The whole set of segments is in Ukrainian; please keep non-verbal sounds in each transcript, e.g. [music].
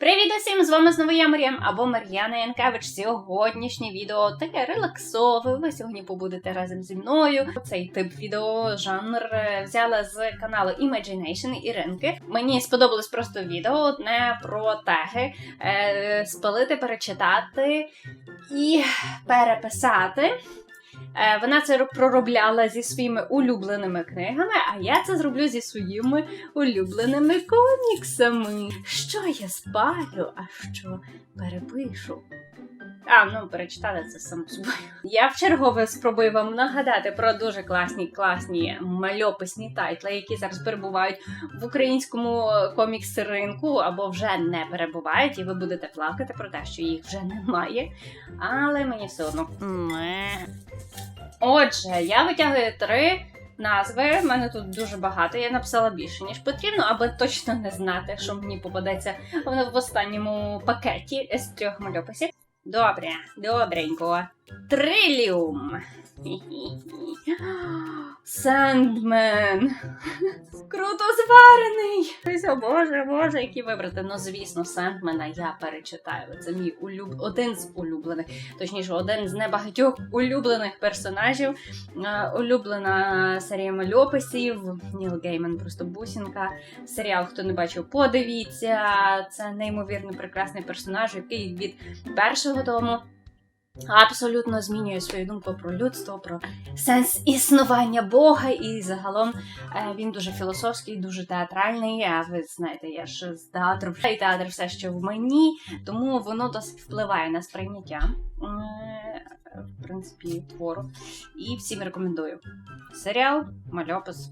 Привіт усім! З вами знову я Мар'ям або Мар'яна Янкевич. Сьогоднішнє відео таке релаксове. Ви сьогодні побудете разом зі мною. Цей тип відео жанр е, взяла з каналу Imagination Іринки. Мені сподобалось просто відео одне про теги, е, спалити, перечитати і переписати. Е, Вона це проробляла зі своїми улюбленими книгами, а я це зроблю зі своїми улюбленими коміксами. Що я спалю, а що перепишу. А, ну перечитали це само собою. Я вчергове спробую вам нагадати про дуже класні, класні мальописні тайтли, які зараз перебувають в українському комікс-ринку або вже не перебувають, і ви будете плакати про те, що їх вже немає. Але мені все одно. Отже, я витягую три назви. В мене тут дуже багато. Я написала більше, ніж потрібно, аби точно не знати, що мені попадеться в останньому пакеті з трьох мальописів. Добре, добренько. Триліум. Сендмен. Круто зварений. О боже, боже, які вибрати. Ну, звісно, Сендмена я перечитаю. Це мій улюб... один з улюблених, точніше, один з небагатьох улюблених персонажів. Е, улюблена серія мальописів. Ніл Гейман просто бусінка. Серіал, хто не бачив, подивіться. Це неймовірно прекрасний персонаж, який від першого тому. Абсолютно змінює свою думку про людство, про сенс існування Бога, і загалом е, він дуже філософський, дуже театральний. А ви знаєте, я ж з театру і театр все ще в мені, тому воно досить впливає на сприйняття. е, В принципі, твору. І всім рекомендую. Серіал, мальопис.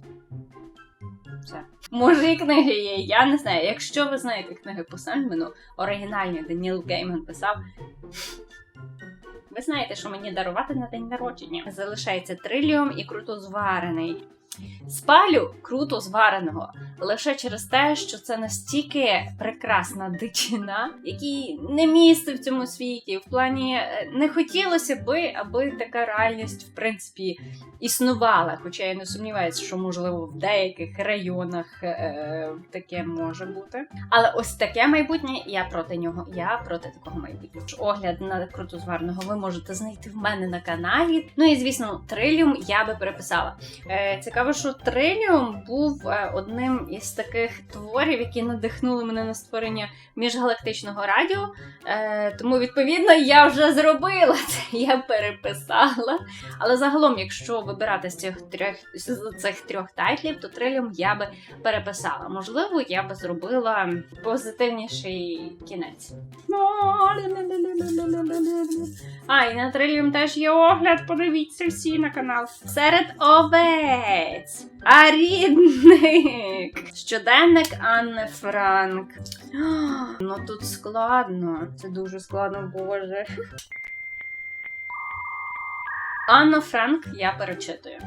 Все. Може, і книги є. Я не знаю. Якщо ви знаєте книги по Сальмену, оригінальні Даніл Гейман писав. Ви знаєте, що мені дарувати на день народження. Залишається триліум і круто зварений. Спалю круто звареного лише через те, що це настільки прекрасна дичина, якій не місце в цьому світі. В плані е, не хотілося би, аби така реальність, в принципі, існувала. Хоча я не сумніваюся, що можливо в деяких районах е, таке може бути. Але ось таке майбутнє я проти нього. Я проти такого майбутнього. Огляд на крутозварного ви можете знайти в мене на каналі. Ну і звісно, триліум я би переписала. Е, цікаво, що триліум був е, одним із таких творів, які надихнули мене на створення міжгалактичного радіо. Е, тому, відповідно, я вже зробила [laughs] це. Я переписала. Але загалом, якщо вибирати з цих трьох з цих трьох тайтлів, то триліум я би переписала. Можливо, я би зробила позитивніший кінець. А, і на триліум теж є огляд. Подивіться всі на канал. Серед овець. Арідник. Щоденник Анни Франк. [gasps] Ну тут складно. Це дуже складно, боже. [laughs] Анну Франк я перечитую.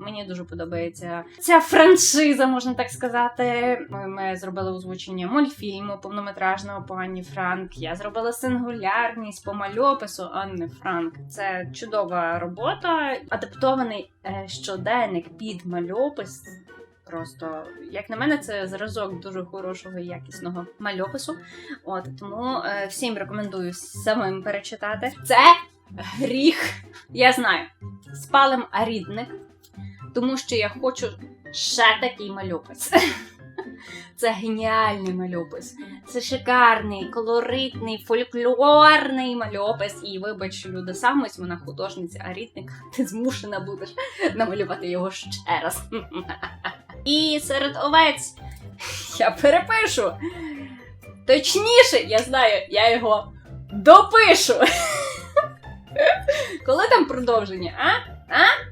Мені дуже подобається ця франшиза, можна так сказати. Ми, зробили озвучення мультфільму повнометражного по Анні Франк. Я зробила сингулярність по мальопису Анни Франк. Це чудова робота. Адаптований е, щоденник під мальопис. Просто, як на мене, це зразок дуже хорошого і якісного мальопису. От тому е, всім рекомендую самим перечитати. Це гріх. Я знаю. Спалим арідник тому що я хочу ще такий мальопис. [laughs] Це геніальний мальопис. Це шикарний, колоритний, фольклорний мальопис. І вибач, люди сам, вона художниця, а рідник, [laughs] ти змушена будеш намалювати його ще раз. [laughs] І серед овець я перепишу. Точніше, я знаю, я його допишу. Коли там продовження, а? А?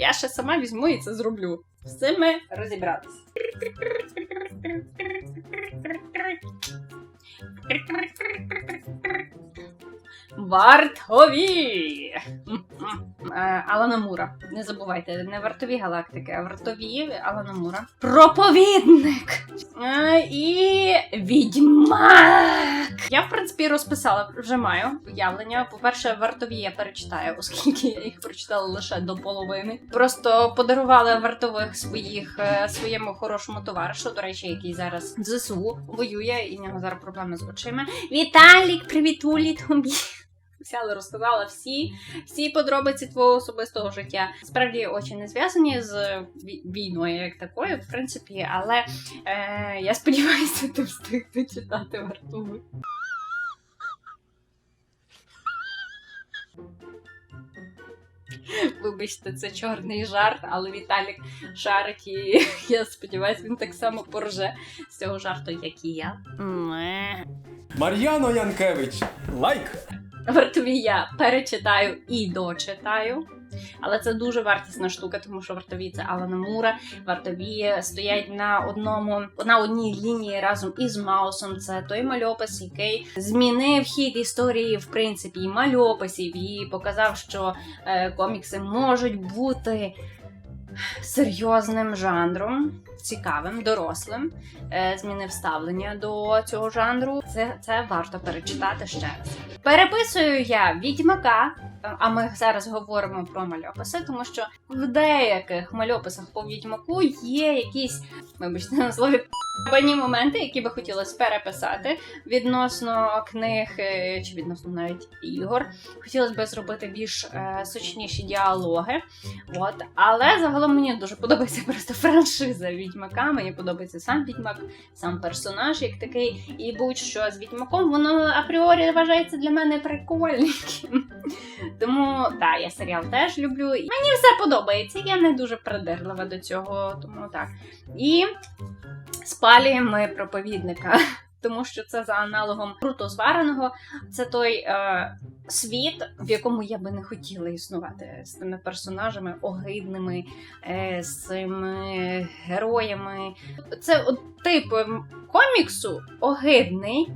Я ще сама візьму і це зроблю. З цим ми розібратися. Вартові! Е, Алана Мура. Не забувайте, не вартові галактики, а вартові Алана Мура. Проповідник! Е, І відьмак! Я, в принципі, розписала, вже маю уявлення. По-перше, вартові я перечитаю, оскільки я їх прочитала лише до половини. Просто подарувала вартових своїх е, своєму хорошому товаришу, до речі, який зараз в ЗСУ воює, і в нього зараз проблеми з очима. Віталік, привітулі тобі. Взяла, розказала всі, всі подробиці твого особистого життя. Справді очі не зв'язані з війною, як такою, в принципі, але е, я сподіваюся, ти встиг дочитати вартову. Вибачте, це чорний жарт, але Віталік шарить, і [laughs] я сподіваюся, він так само порже з цього жарту, як і я. Мар'яно Янкевич, лайк! Вартові я перечитаю і дочитаю. Але це дуже вартісна штука, тому що вартові це Алана Мура. Вартові стоять на одному на одній лінії разом із Маусом. Це той мальопис, який змінив хід історії, в принципі, і мальописів, і показав, що е, комікси можуть бути серйозним жанром, цікавим, дорослим. Е, змінив ставлення до цього жанру. Це, це варто перечитати ще раз. Переписую я відьмака. А ми зараз говоримо про мальописи, тому що в деяких мальописах по відьмаку є якісь, вибачте на слові, пані моменти, які би хотілося переписати відносно книг е, чи відносно навіть ігор. Хотілося б зробити більш е, сочніші діалоги. От, але загалом мені дуже подобається просто франшиза відьмака. Мені подобається сам відьмак, сам персонаж як такий. І будь-що з відьмаком, воно апріорі вважається для мене прикольненьким. Тому так, я серіал теж люблю. Мені все подобається. Я не дуже придирлива до цього, тому так. І спалюємо проповідника. [laughs] Тому що це за аналогом круто звареного. Це той е, світ, в якому я би не хотіла існувати з тими персонажами огидними, е, з цими героями. Це от, тип ем, коміксу огидний,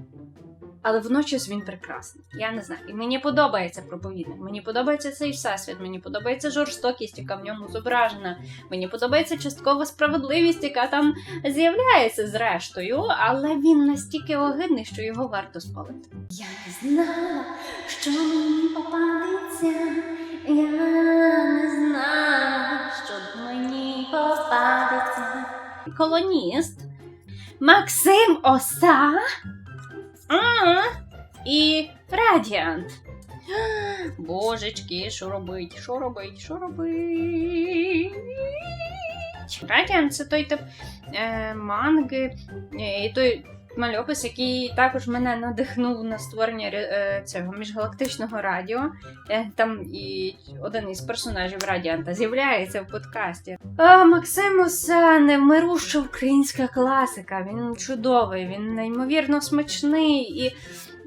але водночас він прекрасний. Я не знаю. І мені подобається проповідник. Мені подобається цей всесвіт, мені подобається жорстокість, яка в ньому зображена. Мені подобається часткова справедливість, яка там з'являється зрештою, але він настільки огидний, що його варто спалити. Я не знала, що мені попадеться. Я не знала, що мені попадеться. Колоніст Максим Оса. А, і Радіант. [gasps] Божечки, що робить? Що робить? Що робить? Радіант це той тип е, манги, е, і той мальопис, який також мене надихнув на створення е, цього міжгалактичного радіо. Е, там і один із персонажів Радіанта з'являється в подкасті. А, Максимус невмируща українська класика. Він чудовий, він неймовірно смачний і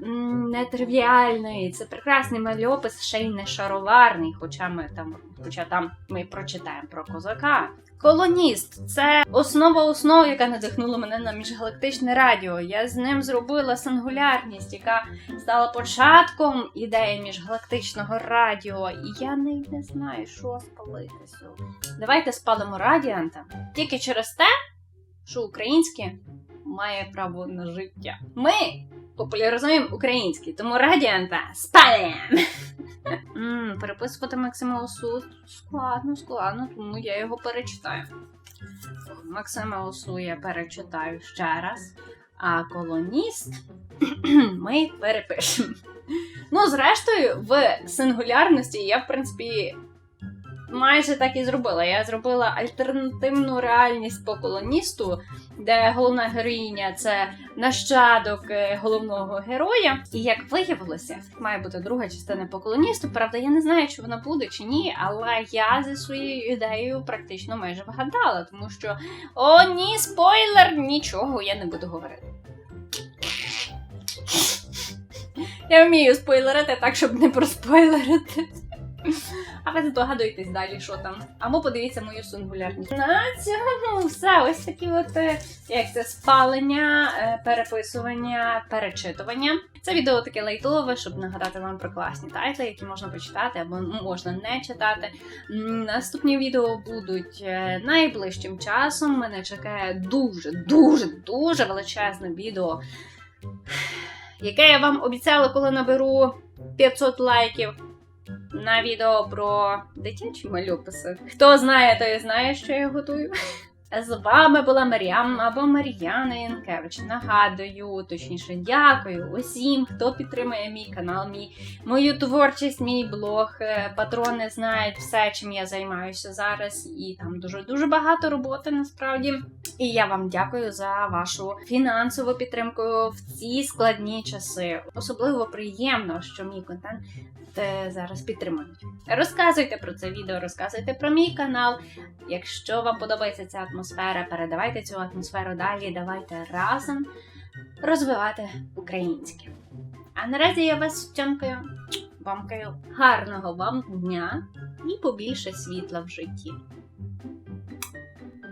нетривіальний. Це прекрасний мальопис, ще й не шароварний, хоча ми там, хоча там ми прочитаємо про козака. Колоніст це основа основ, яка надихнула мене на міжгалактичне радіо. Я з ним зробила сингулярність, яка стала початком ідеї міжгалактичного радіо. І я не, не знаю, що спалити сьогодні. Давайте спалимо радіанта тільки через те, що українське має право на життя. Ми популяризуємо українське, тому радіанта спалимо! [laughs] М, Переписувати Максима Осу складно, складно, тому я його перечитаю. Максима Осу я перечитаю ще раз. А колоніст [clears throat] ми перепишемо. Ну, зрештою, в сингулярності я, в принципі, майже так і зробила. Я зробила альтернативну реальність по колоністу, де головна героїня це нащадок е, головного героя. І як виявилося, має бути друга частина по колоністу. Правда, я не знаю, чи вона буде чи ні, але я зі своєю ідеєю практично майже вгадала, тому що о, ні, спойлер, нічого я не буду говорити. Я вмію спойлерити так, щоб не проспойлерити. А ви здогадуєтесь далі, що там. Або подивіться мою сингулярність. На цьому [laughs] все. Ось такі от е, як це спалення, е, переписування, перечитування. Це відео таке лайтове, щоб нагадати вам про класні тайтли, які можна почитати або можна не читати. Наступні відео будуть е, найближчим часом. Мене чекає дуже, дуже, дуже величезне відео. яке я вам обіцяла, коли наберу 500 лайків на відео про дитячі мальописи. Хто знає, той знає, що я готую. З вами була Мар'ям або Мар'яна Янкевич. Нагадую, точніше, дякую усім, хто підтримує мій канал, мій, мою творчість, мій блог. Е, Патрони знають все, чим я займаюся зараз, і там дуже дуже багато роботи насправді. І я вам дякую за вашу фінансову підтримку в ці складні часи. Особливо приємно, що мій контент е, зараз підтримують. Розказуйте про це відео, розказуйте про мій канал. Якщо вам подобається ця передавайте цю атмосферу далі. Давайте разом розвивати українське. А наразі я вас втямкаю, бамкаю гарного вам дня і побільше світла в житті.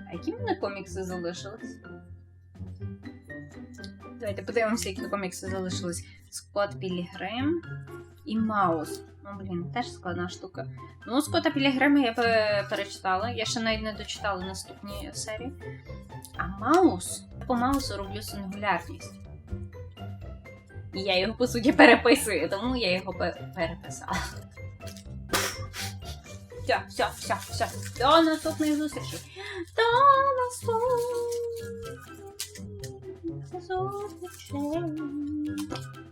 А які в мене комікси залишились? Давайте подивимося, які комікси залишились. Скотт Пілігрим і Маус. Ну, блін, теж складна штука. Ну, Скотта Пілігрима я пе- перечитала. Я ще навіть не дочитала наступні серії. А Маус по Маусу роблю сингулярність. І я його, по суті, переписую, тому я його переписала. Все, все, все, все. До наступних зустрічей. До наступних зустрічей.